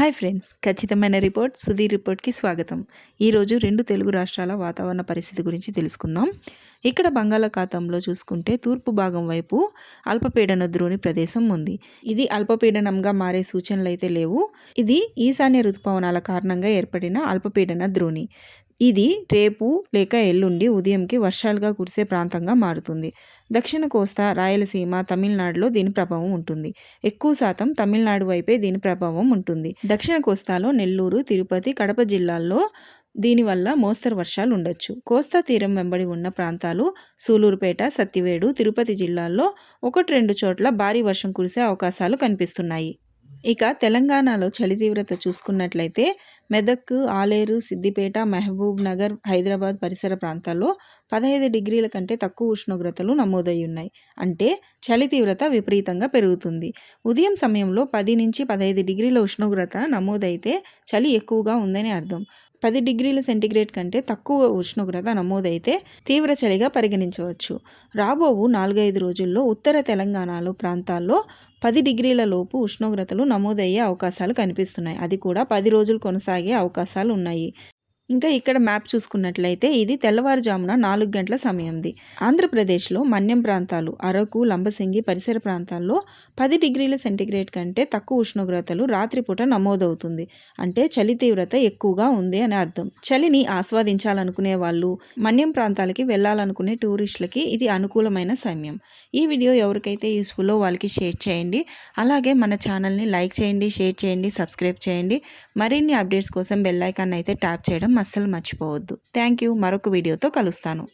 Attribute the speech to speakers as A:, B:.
A: Hi friends ఖచ్చితమైన report Sudheer రిపోర్ట్కి స్వాగతం. ఈరోజు రెండు తెలుగు రాష్ట్రాల వాతావరణ పరిస్థితి గురించి తెలుసుకుందాం. ఇక్కడ బంగాళాఖాతంలో చూసుకుంటే తూర్పు భాగం వైపు అల్పపీడన ద్రోణి ప్రదేశం ఉంది. ఇది అల్పపీడనంగా మారే సూచనలు అయితే లేవు. ఇది ఈశాన్య ఋతుపవనాల కారణంగా ఏర్పడిన అల్పపీడన ద్రోణి ఇది రేపు లేక ఎల్లుండి ఉదయంకి వర్షాలుగా కురిసే ప్రాంతంగా మారుతుంది. దక్షిణ కోస్తా రాయలసీమ తమిళనాడులో దీని ప్రభావం ఉంటుంది. ఎక్కువ శాతం తమిళనాడు వైపే దీని ప్రభావం ఉంటుంది. దక్షిణ కోస్తాలో నెల్లూరు తిరుపతి కడప జిల్లాల్లో దీనివల్ల మోస్తరు వర్షాలు ఉండొచ్చు. కోస్తా తీరం వెంబడి ఉన్న ప్రాంతాలు సూలూరుపేట సత్తివేడు తిరుపతి జిల్లాల్లో ఒకటి రెండు చోట్ల భారీ వర్షం కురిసే అవకాశాలు కనిపిస్తున్నాయి. ఇక తెలంగాణలో చలి తీవ్రత చూసుకున్నట్లయితే మెదక్ ఆలేరు సిద్దిపేట మహబూబ్ నగర్ హైదరాబాద్ పరిసర ప్రాంతాల్లో పదహైదు డిగ్రీల కంటే తక్కువ ఉష్ణోగ్రతలు నమోదై ఉన్నాయి అంటే చలి తీవ్రత విపరీతంగా పెరుగుతుంది. ఉదయం సమయంలో పది నుంచి పదహైదు డిగ్రీల ఉష్ణోగ్రత నమోదైతే చలి ఎక్కువగా ఉందని అర్థం. పది డిగ్రీల సెంటీగ్రేడ్ కంటే తక్కువ ఉష్ణోగ్రత నమోదైతే తీవ్ర చలిగా పరిగణించవచ్చు. రాబోవు నాలుగైదు రోజుల్లో ఉత్తర తెలంగాణలో ప్రాంతాల్లో పది డిగ్రీల లోపు ఉష్ణోగ్రతలు నమోదయ్యే అవకాశాలు కనిపిస్తున్నాయి. అది కూడా పది రోజులు కొనసాగి అవకాశాలు ఉన్నాయి ఇంకా ఇక్కడ మ్యాప్ చూసుకున్నట్లయితే ఇది తెల్లవారుజామున నాలుగు గంటల సమయంది. ఆంధ్రప్రదేశ్లో మన్యం ప్రాంతాలు అరకు లంబసింగి పరిసర ప్రాంతాల్లో పది డిగ్రీల సెంటీగ్రేడ్ కంటే తక్కువ ఉష్ణోగ్రతలు రాత్రిపూట నమోదవుతుంది. అంటే చలి తీవ్రత ఎక్కువగా ఉంది అని అర్థం. చలిని ఆస్వాదించాలనుకునే వాళ్ళు మన్యం ప్రాంతాలకి వెళ్ళాలనుకునే టూరిస్టులకి ఇది అనుకూలమైన సమయం ఈ వీడియో ఎవరికైతే యూస్ఫుల్లో వాళ్ళకి షేర్ చేయండి. అలాగే మన ఛానల్ని లైక్ చేయండి షేర్ చేయండి సబ్స్క్రైబ్ చేయండి. మరిన్ని అప్డేట్స్ కోసం బెల్ ఐకాన్ అయితే ట్యాప్ చేయడం అస్సలు మర్చిపోవద్దు. థ్యాంక్ యూ మరొక వీడియోతో కలుస్తాను.